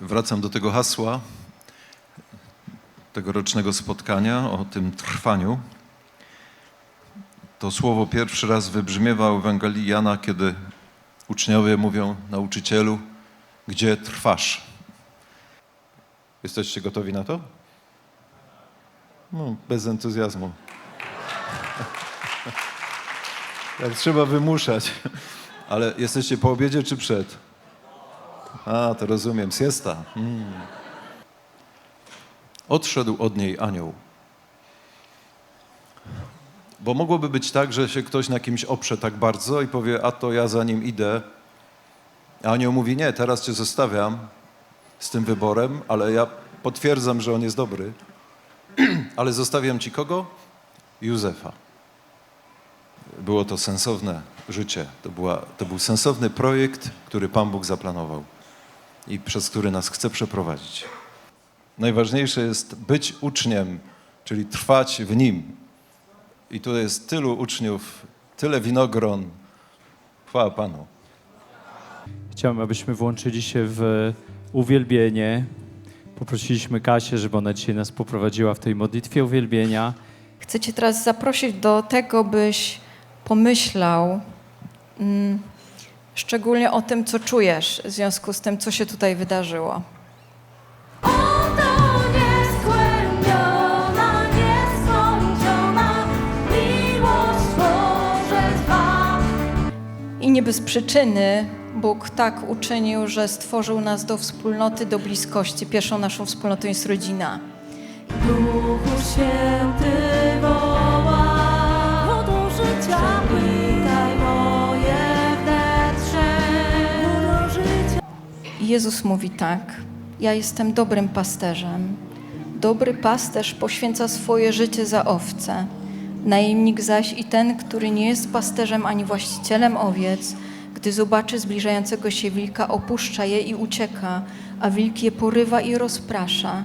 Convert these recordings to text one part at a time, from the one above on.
Wracam do tego hasła tegorocznego spotkania o tym trwaniu. To słowo pierwszy raz wybrzmiewa w Ewangelii Jana, kiedy uczniowie mówią nauczycielu, gdzie trwasz? Jesteście gotowi na to? No, bez entuzjazmu. Tak trzeba wymuszać. Ale jesteście po obiedzie czy przed? A, to rozumiem. Siesta. Mm. Odszedł od niej anioł. Bo mogłoby być tak, że się ktoś na kimś oprze tak bardzo i powie, a to ja za nim idę. A anioł mówi, nie, teraz cię zostawiam z tym wyborem, ale ja potwierdzam, że on jest dobry. ale zostawiam ci kogo? Józefa. Było to sensowne życie. To, była, to był sensowny projekt, który Pan Bóg zaplanował i przez który nas chce przeprowadzić. Najważniejsze jest być uczniem, czyli trwać w nim. I tu jest tylu uczniów, tyle winogron. Chwała Panu. Chciałbym, abyśmy włączyli się w uwielbienie. Poprosiliśmy Kasię, żeby ona dzisiaj nas poprowadziła w tej modlitwie uwielbienia. Chcę Cię teraz zaprosić do tego, byś pomyślał mm, szczególnie o tym, co czujesz w związku z tym, co się tutaj wydarzyło. I nie bez przyczyny Bóg tak uczynił, że stworzył nas do wspólnoty, do bliskości. Pierwszą naszą wspólnotą jest rodzina. Duchu Święty woła, wodą życia pytaj moje wnętrze. Jezus mówi tak: Ja jestem dobrym pasterzem. Dobry pasterz poświęca swoje życie za owce. Najemnik zaś i ten, który nie jest pasterzem ani właścicielem owiec, gdy zobaczy zbliżającego się wilka, opuszcza je i ucieka, a wilk je porywa i rozprasza.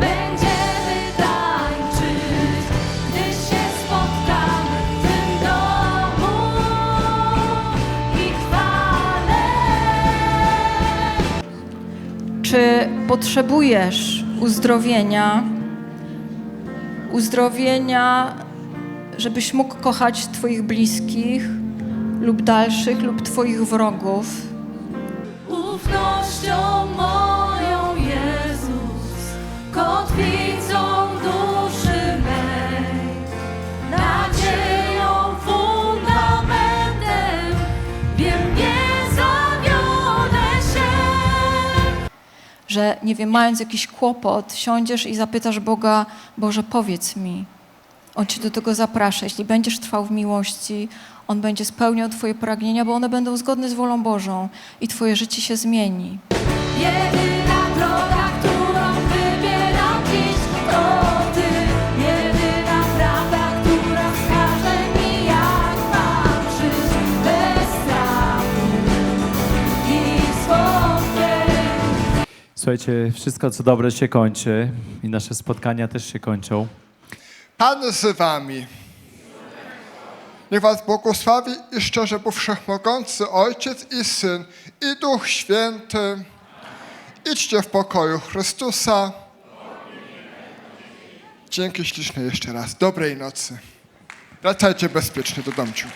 Będziemy tańczyć, gdy się spotkamy w tym domu i chwale. Czy potrzebujesz uzdrowienia? Uzdrowienia, żebyś mógł kochać Twoich bliskich lub dalszych, lub Twoich wrogów. Ufnością moją Jezus, kotwicą duszy mej, nadzieją, fundamentem, wiem, nie zawiodę się. Że, nie wiem, mając jakiś kłopot, siądziesz i zapytasz Boga, Boże, powiedz mi. On Cię do tego zaprasza. Jeśli będziesz trwał w miłości, On będzie spełniał Twoje pragnienia, bo one będą zgodne z wolą Bożą i Twoje życie się zmieni. Jedyna droga, którą wybieram dziś, to Ty. Jedyna prawda, która wskaże mi, jak mam żyć bez strachu i swobody. Słuchajcie, wszystko co dobre się kończy i nasze spotkania też się kończą. Pan z wami. Niech was błogosławi i szczerze Bóg Wszechmogący, Ojciec i Syn i Duch Święty. Idźcie w pokoju Chrystusa. Dzięki śliczne jeszcze raz. Dobrej nocy. Wracajcie bezpiecznie do domciu.